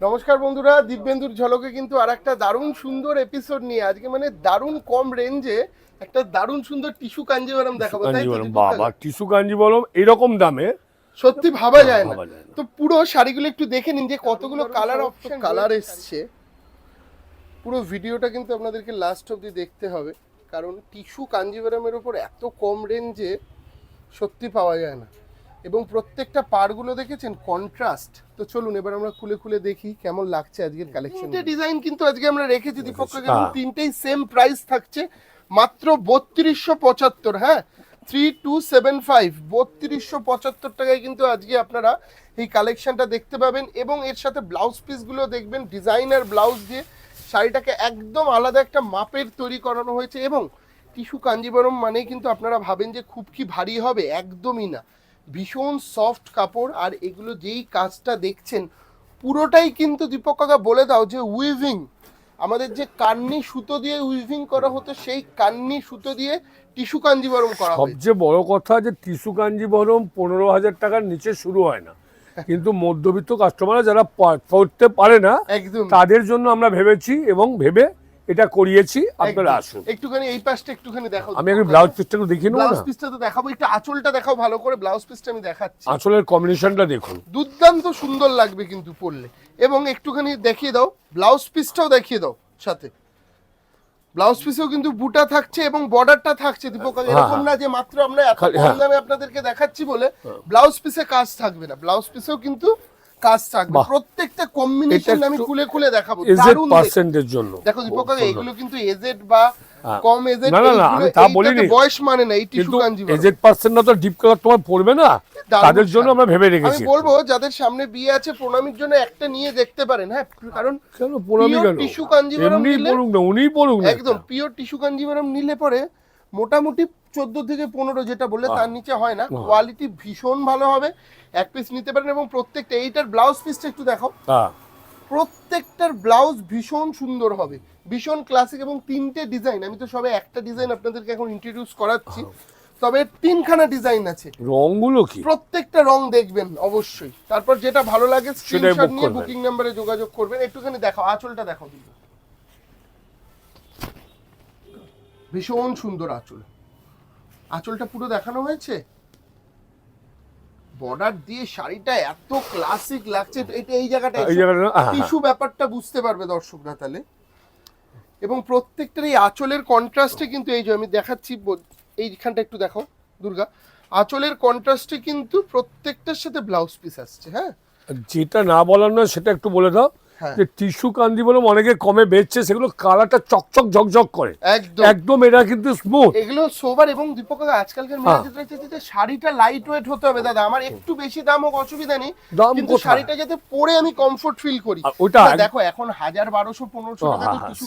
নমস্কার বন্ধুরা দিব্যেন্দুর ঝলকে কিন্তু আর একটা দারুণ সুন্দর এপিসোড নিয়ে আজকে মানে দারুণ কম রেঞ্জে একটা দারুণ সুন্দর টিস্যু কাঞ্জিভারাম দেখাবো তাই তো? বাবা? টিস্যু কাঞ্জিবরম এরকম দামে? সত্যি ভাবা যায় না। ভাবা যায় না। তো পুরো শাড়িগুলো একটু দেখে নিন যে কতগুলো কালার অপশন কালার এসছে। পুরো ভিডিওটা কিন্তু আপনাদেরকে লাস্ট অবধি দেখতে হবে কারণ টিস্যু কাঞ্জিভারামের উপর এত কম রেঞ্জে সত্যি পাওয়া যায় না। এবং প্রত্যেকটা পারগুলো দেখেছেন? কন্ট্রাস্ট তো চলুন এবার আমরা খুলে খুলে দেখি কেমন লাগছে আজকের কালেকশন ডিজাইন কিন্তু আজকে আমরা রেখেছি দীপক। তিনটেই সেম প্রাইস থাকছে মাত্র বত্রিশশো পঁচাত্তর। হ্যাঁ থ্রি টু সেভেন ফাইভ বত্রিশশো পঁচাত্তর টাকায় কিন্তু আজকে আপনারা এই কালেকশনটা দেখতে পাবেন। এবং এর সাথে ব্লাউজ পিসগুলো দেখবেন ডিজাইনার ব্লাউজ দিয়ে শাড়িটাকে একদম আলাদা একটা মাপের তৈরি করানো হয়েছে। এবং টিস্যু কাঞ্জিবরম মানেই কিন্তু আপনারা ভাবেন যে খুব কি ভারী হবে? একদমই না। ভীষণ সফট কাপড় আর এগুলো যেই কাজটা দেখছেন পুরোটাই কিন্তু দীপক কাকা বলে দাও যে উইভিং আমাদের যে কান্নি সুতো দিয়ে উইভিং করা হতো সেই কান্নি সুতো দিয়ে টিস্যু কাঞ্জিবরম করা সবচেয়ে বড় কথা যে টিস্যু কাঞ্জিবরম পনেরো হাজার টাকার নিচে শুরু হয় না। কিন্তু মধ্যবিত্ত কাস্টমাররা যারা পড়তে পারে না একদম। তাদের জন্য আমরা ভেবেছি এবং ভেবে এটা করিয়েছি আপনারা আসুন। একটুখানি এই পাশটা একটুখানি দেখো আমি একটু ব্লাউজ পিসটা একটু দেখিয়ে নেব ব্লাউজ পিসটা তো দেখাবো একটু আঁচলটা দেখাও ভালো করে ব্লাউজ পিসটা আমি দেখাচ্ছি। আঁচলের কম্বিনেশনটা দেখুন। দুর্দান্ত সুন্দর লাগবে কিন্তু পরলে। এবং একটুখানি দেখিয়ে দাও ব্লাউজ পিসটাও দেখিয়ে দাও সাথে। ব্লাউজ পিসেও কিন্তু বুটা থাকছে এবং বর্ডারটা থাকছে দীপক। হ্যাঁ, এরকম হ্যাঁ। না যে মাত্র আমরা এত কম হ্যাঁ। দামে আপনাদেরকে দেখাচ্ছি বলে ব্লাউজ পিসে কাজ থাকবে না। ব্লাউজ পিসেও কিন্তু কাজ থাকবে। প্রত্যেকটা কম্বিনেশন আমি খুলে খুলে দেখাবো। দারুণ পার্সেন্টের জন্য। দেখো দীপক এগুলো কিন্তু এজেড বা হ্যাঁ। কম এজেড না, না, আমি তা বলিনি। বয়স মানে না এই টিস্যু এজেড পার্সেন্ট না তো ডিপ কালার তোমার পড়বে না? তাদের জন্য আমরা ভেবে আমি রেখেছি বলব যাদের সামনে বিয়ে আছে প্রণামীর জন্য একটা নিয়ে দেখতে পারেন হ্যাঁ? কারণ কেন প্রণামী কেন? tissue কাঞ্জিভারাম নিলে- পড়ুক না উনিই পড়ুক না। একদম পিওর টিস্যু কাঞ্জিভারাম নিলে পরে মোটামুটি চোদ্দ থেকে পনেরো যেটা বললে তার নিচে হয় না। কোয়ালিটি ভীষণ ভালো হবে। এক পিস নিতে পারেন এবং প্রত্যেকটা এইটার ব্লাউজ পিসটা একটু দেখো প্রত্যেকটার ব্লাউজ ভীষণ সুন্দর হবে। ভীষণ ক্লাসিক এবং তিনটে ডিজাইন আমি তো সবে একটা ডিজাইন আপনাদেরকে এখন ইন্ট্রোডিউস করাচ্ছি। তবে তিনখানা ডিজাইন আছে। রংগুলো কি? প্রত্যেকটা রং দেখবেন অবশ্যই। তারপর যেটা ভালো লাগে স্ক্রিনশট নিয়ে বুকিং নাম্বারে যোগাযোগ করবেন। একটুখানি দেখাও আঁচলটা দেখো কিন্তু। ভীষণ সুন্দর আঁচল। আঁচলটা পুরো দেখানো হয়েছে? বর্ডার দিয়ে শাড়িটা এত ক্লাসিক লাগছে এটা এই জায়গাটা এই জায়গাটা। টিস্যু ব্যাপারটা বুঝতে পারবে দর্শকরা তাহলে। এবং প্রত্যেকটার এই আঁচলের কন্ট্রাস্টে কিন্তু এই যে আমি দেখাচ্ছি এইখানটা একটু দেখো দুর্গা। আঁচলের কন্ট্রাস্টে কিন্তু প্রত্যেকটার সাথে ব্লাউজ পিস আসছে হ্যাঁ? যেটা না বলার নয় সেটা একটু বলে দাও। যে টিস্যু কান্দি বলে অনেকে কমে বেচছে সেগুলো কালারটা চকচক ঝকঝক করে। একদম। এটা কিন্তু স্মুথ এগুলো সোবার এবং দীপক আজকালকার হ্যাঁ। মেয়েদের চাইছে যে শাড়িটা লাইট ওয়েট হতে হবে দাদা। আমার একটু বেশি দাম হোক অসুবিধা নেই। কিন্তু শাড়িটা যাতে পরে আমি কমফোর্ট ফিল করি। ওটা দেখো এখন হাজার বারোশো পনেরোশো টাকা হ্যাঁ, হ্যাঁ, টিস্যু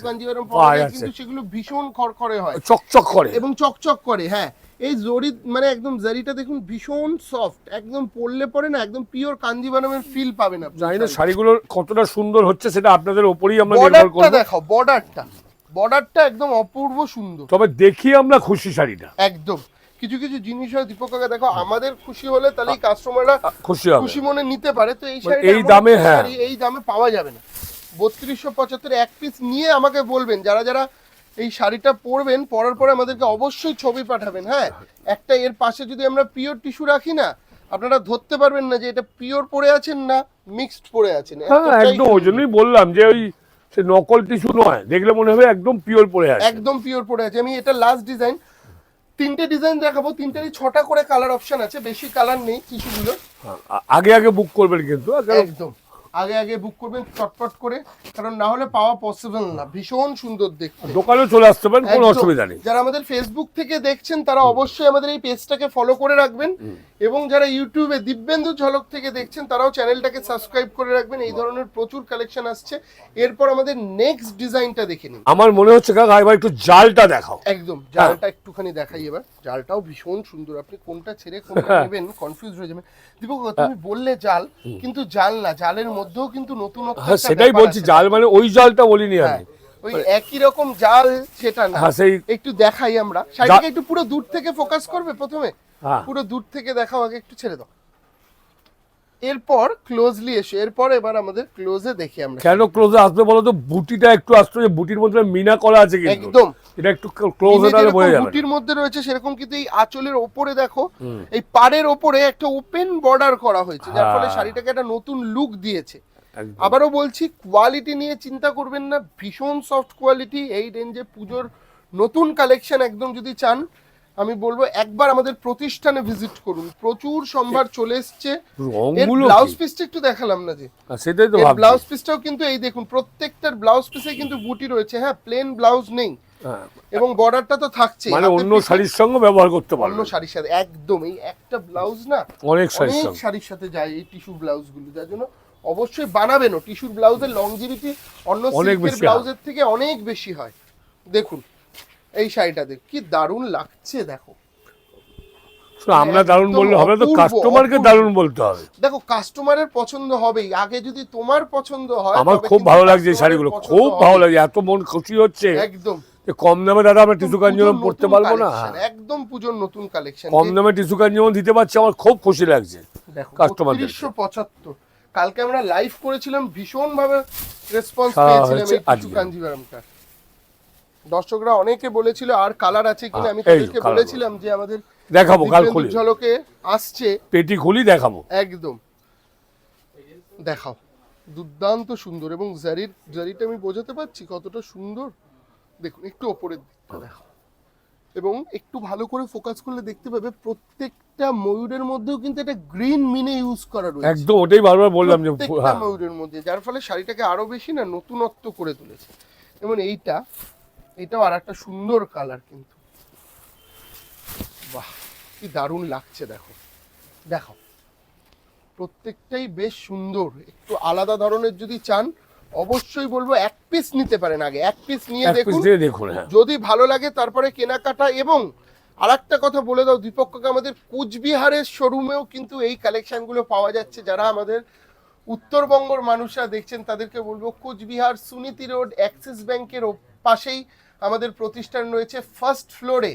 পাওয়া যায় কিন্তু সেগুলো ভীষণ খড়খড়ে হয়। চকচক করে। এবং চকচক করে হ্যাঁ। এই জরি মানে একদম জারিটা দেখুন ভীষণ সফট একদম পরলে পরে না একদম পিওর কাঞ্জিভারামের ফিল পাবেন আপনি। জানি না শাড়িগুলো কতটা সুন্দর হচ্ছে সেটা আপনাদের ওপরেই আমরা নির্ভর বর্ডারটা করব। দেখাও বর্ডারটা বর্ডারটা একদম অপূর্ব সুন্দর। তবে দেখি আমরা খুশি শাড়িটা। একদম। কিছু কিছু জিনিস হয় দীপক কাকা দেখো আমাদের খুশি হলে তাহলেই কাস্টমাররা খুশি হবে। খুশি মনে নিতে পারে তো এই মানে শাড়িটা এই দামে, হ্যাঁ। এই দামে পাওয়া যাবে না। বত্রিশশো পঁচাত্তর এক পিস নিয়ে আমাকে বলবেন যারা যারা এই শাড়িটা পরবেন পরার পরে আমাদেরকে অবশ্যই ছবি পাঠাবেন হ্যাঁ? একটা এর পাশে যদি আমরা পিওর টিস্যু রাখি না আপনারা ধরতে পারবেন না যে এটা পিওর পরে আছেন না মিক্সড পরে আছেন। হ্যাঁ একদম ওই জন্যই বললাম যে ওই সে নকল টিস্যু নয় দেখলে মনে হবে একদম পিওর পরে আছে। একদম পিওর পরে আছে। আমি এটা লাস্ট ডিজাইন তিনটে ডিজাইন দেখাবো তিনটেরই ছটা করে কালার অপশন আছে বেশি কালার নেই টিস্যুগুলো আগে আগে বুক করবেন কিন্তু একদম। আগে আগে বুক করবেন চটপট করে। কারণ না হলে পাওয়া পসিবল না। ভীষণ সুন্দর দেখতে। দোকানে চলে আসতে পারেন কোনো অসুবিধা নেই। যারা আমাদের ফেসবুক থেকে দেখছেন তারা অবশ্যই আমাদের এই পেজটাকে ফলো করে রাখবেন। এবং যারা ইউটিউবে দিব্যেন্দু ঝলক থেকে দেখছেন তারাও চ্যানেলটাকে সাবস্ক্রাইব করে রাখবেন। এই ধরনের প্রচুর কালেকশন আসছে। এরপর আমাদের নেক্সট ডিজাইনটা দেখে নিন। আমার মনে হচ্ছে কাকা এবার একটু জালটা দেখাও। একদম। জালটা একটুখানি দেখাই এবার। জালটাও ভীষণ সুন্দর। আপনি কোনটা ছেড়ে কোনটা নেবেন কনফিউজ হয়ে যাবেন। দীপক তুমি বললে জাল কিন্তু জাল না। জালের মধ্যেও কিন্তু নতুন হ্যাঁ সেটাই বলছি জাল মানে ওই জালটা বলিনি হ্যাঁ, আমি। ওই একই রকম জাল সেটা না। হ্যাঁ সেই একটু দেখাই আমরা। শাড়িটাকে একটু পুরো দূর থেকে ফোকাস করবে প্রথমে? পুরো দূর থেকে দেখাও আগে একটু ছেড়ে দাও। এরপর ক্লোজলি এসে এরপর এবার আমাদের ক্লোজে দেখি আমরা। কেন ক্লোজে আসবে বলো তো বুটিটা একটু আসতো যে বুটির মধ্যে মিনা করা আছে কিন্তু। একদম। এটা একটু ক্লোজে তাহলে বোঝা যাবে। বুটির মধ্যে রয়েছে সেরকম কিন্তু এই আঁচলের ওপরে দেখো এই পাড়ের ওপরে একটা ওপেন বর্ডার করা হয়েছে যার ফলে হ্যাঁ। শাড়িটাকে একটা নতুন লুক দিয়েছে। আবারও বলছি কোয়ালিটি নিয়ে চিন্তা করবেন না ভীষণ সফট কোয়ালিটি এই রেঞ্জে পুজোর নতুন কালেকশন একদম যদি চান আমি বলব একবার আমাদের প্রতিষ্ঠানে ভিজিট করুন। প্রচুর সম্ভার চলে এসছে। ব্লাউজ? পিসটা একটু দেখালাম না যে। সেটাই তো ব্লাউজ পিসটাও কিন্তু এই দেখুন প্রত্যেকটার ব্লাউজ পিসে কিন্তু বুটি রয়েছে। হ্যাঁ প্লেন ব্লাউজ নেই। এবং বর্ডারটা তো থাকছে মানে অন্য শাড়ির সঙ্গে ব্যবহার করতে অন্য শাড়ির সাথে একদম। এই একটা ব্লাউজ না অনেক শাড়ির সঙ্গে। শাড়ির সাথে যায় এই টিস্যু ব্লাউজগুলো। যার জন্য অবশ্যই বানাবেনও। টিস্যুর ব্লাউজের লংজিভিটি অন্য সিল্কের ব্লাউজের থেকে অনেক বেশি হয়। দেখুন এই শাড়িটা দেখ কি দারুণ লাগছে দেখো। আমরা দারুণ বললে হবে তো কাস্টমারকে। দারুণ বলতে হবে। দেখো কাস্টমারের পছন্দ হবেই আগে যদি তোমার পছন্দ হয় আমার খুব ভালো লাগছে এই শাড়িগুলো খুব ভালো লাগছে এত মন খুশি হচ্ছে। একদম। কম দামে দাদা আমরা টিসু পুজোর পড়তে পারব না? একদম পুজোর নতুন কালেকশন কম দামে টিসু কাঞ্জিবরম দিতে পারছি আমার খুব খুশি লাগছে। দেখো customer পঁচাত্তর। কালকে আমরা লাইভ করেছিলাম ভীষণ ভাবে রেসপন্স পেয়েছিলাম এই। কাঞ্জিভারামটা দর্শকরা অনেকে বলেছিল আর কালার আছে কিনা হ্যাঁ, আমি তাদেরকে বলেছিলাম যে আমাদের দেখাবো কাল খুলি। ঝলকে আসছে। পেটি খুলি দেখাবো। একদম। দেখাও। দুর্দান্ত সুন্দর এবং জারির জারিটা আমি বোঝাতে পারছি কতটা সুন্দর। দেখুন একটু ওপরের দিকটা দেখো এবং একটু ভালো করে ফোকাস করলে দেখতে পাবে প্রত্যেকটা ময়ূরের মধ্যেও কিন্তু একটা গ্রিন মিনে ইউজ করা রয়েছে। একদম ওটাই বারবার বললাম যে প্রত্যেকটা হ্যাঁ। ময়ূরের মধ্যে যার ফলে শাড়িটাকে আরও বেশি না নতুনত্ব করে তুলেছে। এবং এইটা এটাও আর একটা সুন্দর কালার কিন্তু। বাহ কি দারুণ লাগছে দেখো। দেখো প্রত্যেকটাই বেশ সুন্দর। একটু আলাদা ধরনের যদি চান অবশ্যই বলব এক পিস নিতে পারেন আগে। এক পিস নিয়ে দেখুন। দেখুন হ্যাঁ। যদি ভালো লাগে তারপরে কেনাকাটা এবং আর একটা কথা বলে দাও দীপককে আমাদের কুচবিহারের শোরুমেও কিন্তু এই কালেকশনগুলো পাওয়া যাচ্ছে। যারা আমাদের উত্তরবঙ্গর মানুষরা দেখছেন তাদেরকে বলব কুচবিহার সুনীতি রোড অ্যাক্সিস ব্যাংকের পাশেই আমাদের প্রতিষ্ঠান রয়েছে ফার্স্ট ফ্লোরে।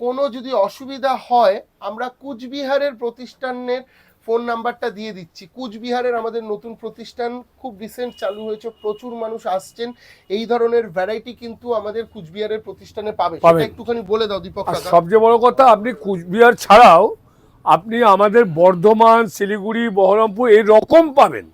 কোনো যদি অসুবিধা হয় আমরা কুচবিহারের প্রতিষ্ঠানের ফোন নাম্বারটা দিয়ে দিচ্ছি। কুচবিহারের আমাদের নতুন প্রতিষ্ঠান খুব রিসেন্ট চালু হয়েছে প্রচুর মানুষ আসছেন। এই ধরনের ভ্যারাইটি কিন্তু আমাদের কুচবিহারের প্রতিষ্ঠানে পাবে। সেটা। একটুখানি বলে দাও দীপক সবচেয়ে বড় কথা আপনি কুচবিহার ছাড়াও আপনি আমাদের বর্ধমান শিলিগুড়ি বহরমপুর এই রকম পাবেন।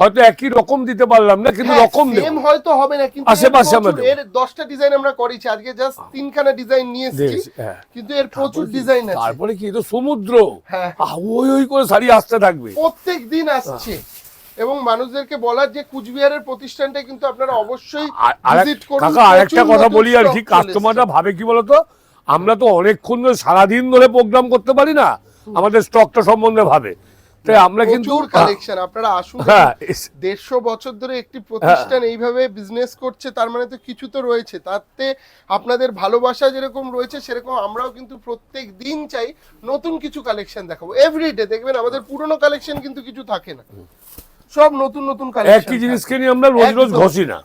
হয়তো একই রকম দিতে পারলাম না কিন্তু হ্যাঁ, রকম দেবো। হয়তো হবে না কিন্তু আশেপাশে আমরা এর দশটা ডিজাইন আমরা করেছি আজকে জাস্ট তিনখানা ডিজাইন নিয়ে এসেছি হ্যাঁ। কিন্তু এর প্রচুর ডিজাইন আছে। তারপরে কি? তো সমুদ্র। হ্যাঁ। ওই ওই করে শাড়ি আসতে থাকবে। প্রত্যেক দিন আসছে। এবং মানুষদেরকে বলার যে কুচবিহারের প্রতিষ্ঠানটা কিন্তু আপনারা অবশ্যই ভিজিট করুন। কাকা আরেকটা কথা বলি আর কি কাস্টমাররা ভাবে কি বলতো? আমরা তো অনেকক্ষণ ধরে সারাদিন ধরে প্রোগ্রাম করতে পারি না। আমাদের স্টকটা সম্বন্ধে ভাবে। তাই আমরা কিন্তু কালেকশন আপনারা আসুন হ্যাঁ দেড়শো বছর ধরে একটি প্রতিষ্ঠান এইভাবে বিজনেস করছে তার মানে তো কিছু তো রয়েছে। তাতে আপনাদের ভালোবাসা যেরকম রয়েছে সেরকম আমরাও কিন্তু প্রত্যেক দিন চাই নতুন কিছু কালেকশন দেখাবো। এভরিডে দেখবেন আমাদের পুরনো কালেকশন কিন্তু কিছু থাকে না। সব নতুন নতুন কালেকশন একই জিনিসকে নিয়ে আমরা রোজ রোজ। ঘষি না।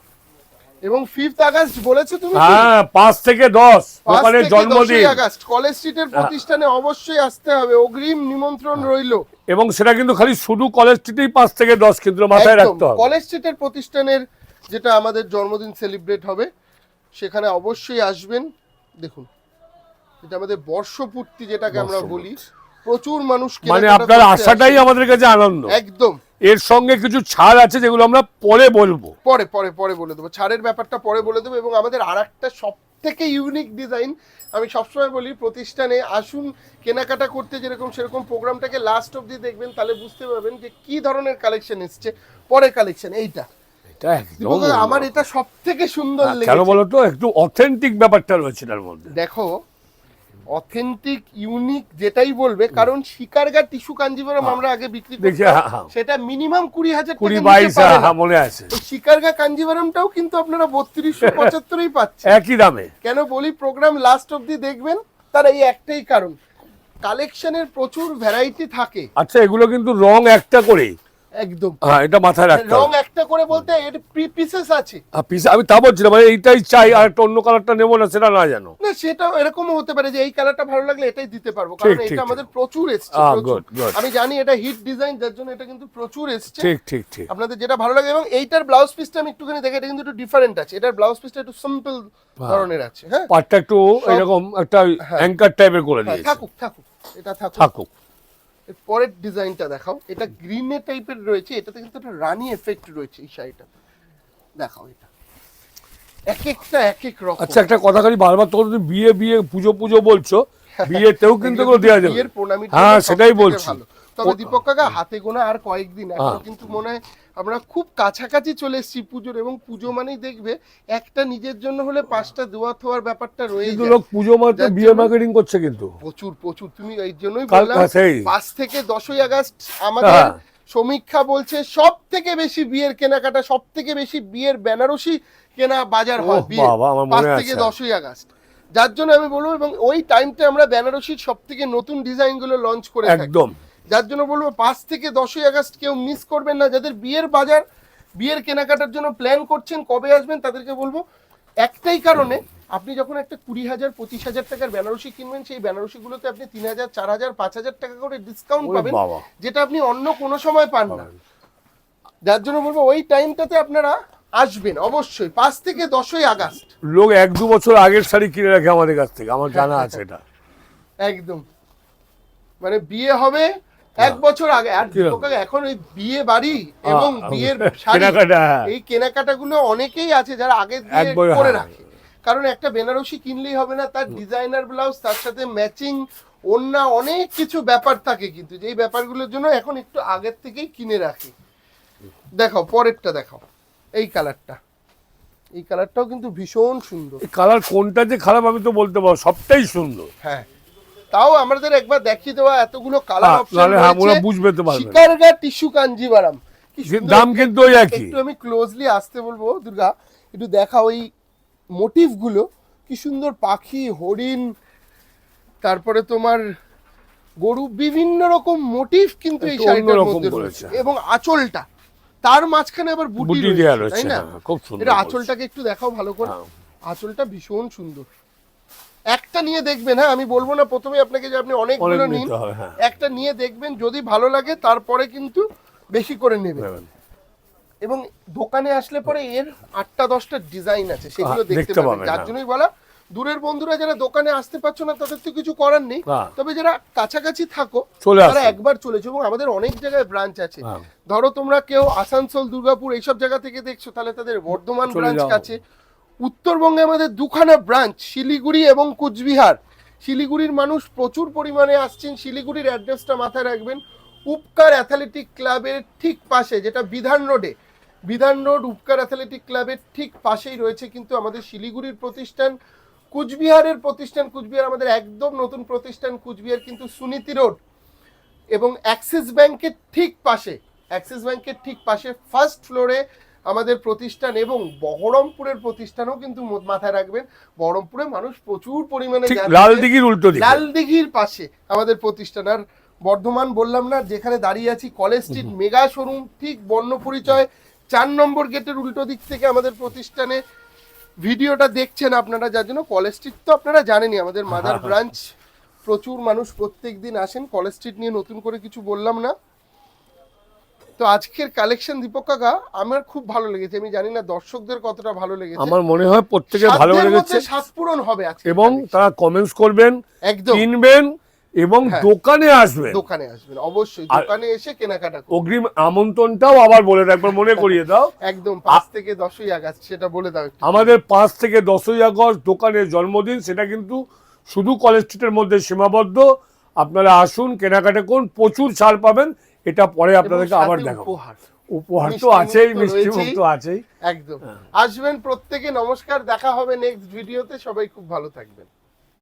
এবং ফিফথ আগস্ট বলেছ তুমি হ্যাঁ পাঁচ থেকে দশ পাঁচ জন্মদিন। আগস্ট কলেজ স্ট্রিটের প্রতিষ্ঠানে অবশ্যই আসতে হবে অগ্রিম নিমন্ত্রণ রইল। এবং সেটা কিন্তু খালি শুধু কলেজ স্ট্রিটেই পাঁচ থেকে দশ কিন্তু মাথায় রাখতে হবে। কলেজ স্ট্রিটের প্রতিষ্ঠানের যেটা আমাদের জন্মদিন সেলিব্রেট হবে সেখানে অবশ্যই আসবেন। দেখুন এটা আমাদের বর্ষপূর্তি যেটাকে আমরা বলি। প্রচুর মানুষ মানে আপনার আশাটাই আমাদের কাছে আনন্দ। একদম। এর সঙ্গে কিছু ছাড় আছে যেগুলো আমরা পরে বলব। পরে পরে পরে বলে দেবো। ছাড়ের ব্যাপারটা পরে বলে দেবো এবং আমাদের আর একটা সব থেকে ইউনিক ডিজাইন আমি সবসময় বলি প্রতিষ্ঠানে আসুন কেনাকাটা করতে যেরকম সেরকম প্রোগ্রামটাকে লাস্ট অবধি দেখবেন তাহলে বুঝতে পারবেন যে কি ধরনের কালেকশন এসছে। পরে কালেকশন এইটা। আমার এটা সব থেকে সুন্দর হ্যাঁ, কেন বলো তো? একটু অথেন্টিক ব্যাপারটা রয়েছে তার মধ্যে। দেখো অথেন্টিক ইউনিক যেটাই বলবে কারণ শিকারগা টিস্যু কাঞ্জিবরম আমরা আগে বিক্রি করতাম হ্যাঁ, হ্যাঁ। সেটা মিনিমাম কুড়ি হাজার কুড়ি বাইশ হ্যাঁ মনে আছে। শিকারগা কাঞ্জিবরমটাও কিন্তু আপনারা বত্রিশশো পঁচাত্তরেই পাচ্ছেন। একই দামে। কেন বলি প্রোগ্রাম লাস্ট অবধি দেখবেন তার এই একটাই কারণ। কালেকশনের প্রচুর ভ্যারাইটি থাকে। আচ্ছা এগুলো কিন্তু রং একটা করেই। একদম। হ্যাঁ এটা মাথায় রাখতে রং একটা করে বলতে এর প্রি পিসেস আছে। piece- আমি তা বলছিলাম মানে এইটাই চাই আর একটা অন্য কালারটা নেব না সেটা না জানো। না সেটা এরকমও হতে পারে যে এই কালারটা ভালো লাগলে এটাই দিতে পারব কারণ এটা আমাদের প্রচুর এসছে. আমি জানি এটা হিট ডিজাইন যার জন্য এটা কিন্তু প্রচুর এসছে। ঠিক ঠিক ঠিক। আপনাদের যেটা ভালো লাগে এবং এইটার ব্লাউজ পিসটা আমি একটুখানি দেখে এটা কিন্তু একটু ডিফারেন্ট আছে। এটার ব্লাউজ পিসটা একটু সিম্পল ধরনের আছে হ্যাঁ? পাটটা একটু এরকম একটা অ্যাঙ্কার টাইপের করে হ্যাঁ, দিয়েছে। থাকুক থাকুক এটা থাকুক। থাকুক। পরের ডিজাইনটা দেখাও। এটা গ্রিনে টাইপের রয়েছে এটাতে কিন্তু একটা রানি এফেক্ট রয়েছে এই শাড়িটা দেখাও এটা। এক একটা এক এক রকম। আচ্ছা একটা কথা খালি বারবার তোর তুমি বিয়ে বিয়ে পুজো পুজো বলছো বিয়েতেও কিন্তু এগুলো দেওয়া যাবে। বিয়ের প্রণামী হ্যাঁ সেটাই বলছি। তবে দীপক কাকা হাতে গোনা আর কয়েকদিন এখন হ্যাঁ। কিন্তু মনে হয় আমরা খুব কাছাকাছি চলে এসেছি পুজোর এবং পুজো মানেই দেখবে একটা নিজের জন্য হলে পাঁচটা দোয়া থোয়ার ব্যাপারটা রয়ে কিন্তু লোক পুজো মাত্র যার বিয়ে মার্কেটিং করছে কিন্তু। প্রচুর প্রচুর। তুমি এই জন্যই বললাম পাঁচ থেকে দশই আগস্ট আমাদের হ্যাঁ। সমীক্ষা বলছে সব থেকে বেশি বিয়ের কেনাকাটা সব থেকে বেশি বিয়ের বেনারসি কেনা বাজার হয় বিয়ে পাঁচ থেকে দশই আগস্ট। যার জন্য আমি বলব এবং ওই টাইমটা আমরা বেনারসির সব থেকে নতুন ডিজাইনগুলো লঞ্চ করে একদম। যার জন্য বলব পাঁচ থেকে দশই আগস্ট কেউ মিস করবেন না। যাদের বিয়ের বাজার বিয়ের কেনাকাটার জন্য প্ল্যান করছেন কবে আসবেন তাদেরকে বলব একটাই কারণে আপনি যখন একটা কুড়ি হাজার পঁচিশ হাজার টাকার বেনারসি কিনবেন সেই বেনারসি গুলোতে আপনি তিন হাজার চার হাজার পাঁচ হাজার টাকা করে ডিসকাউন্ট পাবেন যেটা আপনি অন্য কোনো সময় পান না। যার জন্য বলব ওই টাইমটাতে আপনারা আসবেন অবশ্যই পাঁচ থেকে দশই আগস্ট। লোক এক দু বছর আগের শাড়ি কিনে রাখে আমাদের কাছ থেকে আমার জানা আছে এটা। একদম। মানে বিয়ে হবে এক বছর আগে আর? এখন ওই বিয়ে বাড়ি এবং বিয়ের শাড়ি হ্যাঁ। এই কেনাকাটা গুলো অনেকেই আছে যারা আগে দিয়ে করে হ্যাঁ। রাখে। কারণ একটা বেনারসি কিনলেই হবে না তার ডিজাইনার ব্লাউজ তার সাথে ম্যাচিং অন্য অনেক কিছু ব্যাপার থাকে কিন্তু। যেই ব্যাপারগুলোর জন্য এখন একটু আগের থেকেই কিনে রাখি। দেখাও পরেরটা দেখাও এই কালারটা। এই কালারটাও কিন্তু ভীষণ সুন্দর। কালার কোনটা যে খারাপ আমি তো বলতে পারব সবটাই সুন্দর। হ্যাঁ। তাও আমাদের একবার দেখিয়ে দেওয়া এতগুলো কালার হ্যাঁ, অপশন হ্যাঁ, বুঝবে তো শিকারগা টিস্যু কাঞ্জিবারাম কি দাম কিন্তু ওই একই। একটু আমি ক্লোজলি আসতে বলব দুর্গা। একটু দেখা ওই মোটিভগুলো কি সুন্দর পাখি হরিণ তারপরে তোমার গরু বিভিন্ন রকম মোটিভ কিন্তু এই শাড়িটার মধ্যে রয়েছে। এবং আঁচলটা। তার মাঝখানে আবার বুটি দেওয়া রয়েছে তাই না? হ্যাঁ, খুব সুন্দর এটা আঁচলটাকে একটু দেখাও ভালো করে। আঁচলটা ভীষণ সুন্দর। একটা নিয়ে দেখবেন হ্যাঁ আমি বলব না প্রথমে আপনাকে যে আপনি অনেকগুলো নিন হ্যাঁ। একটা নিয়ে দেখবেন যদি ভালো লাগে তারপরে কিন্তু বেশি করে নেবেন। এবং দোকানে আসলে পরে এর আটটা দশটা ডিজাইন আছে সেগুলো দেখতে পাবেন যার হ্যাঁ। জন্যই বলা দূরের বন্ধুরা যারা দোকানে আসতে পারছ না তাদের তো কিছু করার নেই। তবে যারা কাছাকাছি থাকো তারা একবার চলেছে এবং আমাদের অনেক জায়গায় ব্রাঞ্চ আছে হ্যাঁ। ধরো তোমরা কেউ আসানসোল দুর্গাপুর এইসব জায়গা থেকে দেখছ তাহলে তাদের বর্ধমান ব্রাঞ্চ। কাছে উত্তরবঙ্গে আমাদের দুখানা ব্রাঞ্চ শিলিগুড়ি এবং কুচবিহার। শিলিগুড়ির মানুষ প্রচুর পরিমাণে আসছেন। শিলিগুড়ির অ্যাড্রেসটা মাথায় রাখবেন। উপকার অ্যাথলেটিক ক্লাবের ঠিক পাশে, যেটা বিধান রোডে। বিধান রোড, উপকার অ্যাথলেটিক ক্লাবের ঠিক পাশেই রয়েছে কিন্তু আমাদের শিলিগুড়ির প্রতিষ্ঠান, কুচবিহারের প্রতিষ্ঠান। কুচবিহার আমাদের একদম নতুন প্রতিষ্ঠান, কুচবিহার কিন্তু সুনীতি রোড। এবং অ্যাক্সিস ব্যাংকের ঠিক পাশে, অ্যাক্সিস ব্যাংকের ঠিক পাশে ফার্স্ট ফ্লোরে আমাদের প্রতিষ্ঠান এবং বহরমপুরের প্রতিষ্ঠানও কিন্তু মাথায় রাখবেন বহরমপুরে মানুষ প্রচুর পরিমাণে ঠিক যান লাল থেকে- দিঘির উল্টো লালদিঘির পাশে আমাদের প্রতিষ্ঠান। আর বর্ধমান বললাম না যেখানে দাঁড়িয়ে আছি কলেজ স্ট্রিট মেগা শোরুম ঠিক বর্ণ পরিচয় চার নম্বর গেটের উল্টো দিক থেকে আমাদের প্রতিষ্ঠানে ভিডিওটা দেখছেন আপনারা যার জন্য কলেজ স্ট্রিট তো আপনারা জানেনই আমাদের মাদার ব্রাঞ্চ। প্রচুর মানুষ প্রত্যেক দিন আসেন কলেজ স্ট্রিট নিয়ে নতুন করে কিছু বললাম না। তো আজকের কালেকশন দীপক কাকা আমার খুব ভালো লেগেছে। আমি জানি না দর্শকদের কতটা ভালো লেগেছে। আমার মনে হয় প্রত্যেকের ভালো লেগেছে মধ্যে স্বাদ পূরণ হবে আজকে এবং তারা কমেন্টস করবেন একদম। কিনবেন এবং হ্যাঁ। দোকানে আসবেন। দোকানে আসবেন অবশ্যই। দোকানে এসে কেনাকাটা করুন। অগ্রিম আমন্ত্রণটাও আবার বলে দাও একবার মনে করিয়ে দাও। একদম পাঁচ থেকে দশই আগস্ট সেটা বলে দাও আমাদের পাঁচ থেকে দশই আগস্ট দোকানের জন্মদিন সেটা কিন্তু শুধু কলেজ স্ট্রিটের মধ্যে সীমাবদ্ধ। আপনারা আসুন কেনাকাটা করুন প্রচুর ছাড় পাবেন। এটা পরে আপনাদেরকে আবার দেখাবো। উপহার। তো আছেই মিষ্টি মুখ তো আছেই। একদম। আসবেন প্রত্যেকে নমস্কার দেখা হবে নেক্সট ভিডিওতে সবাই খুব ভালো থাকবেন।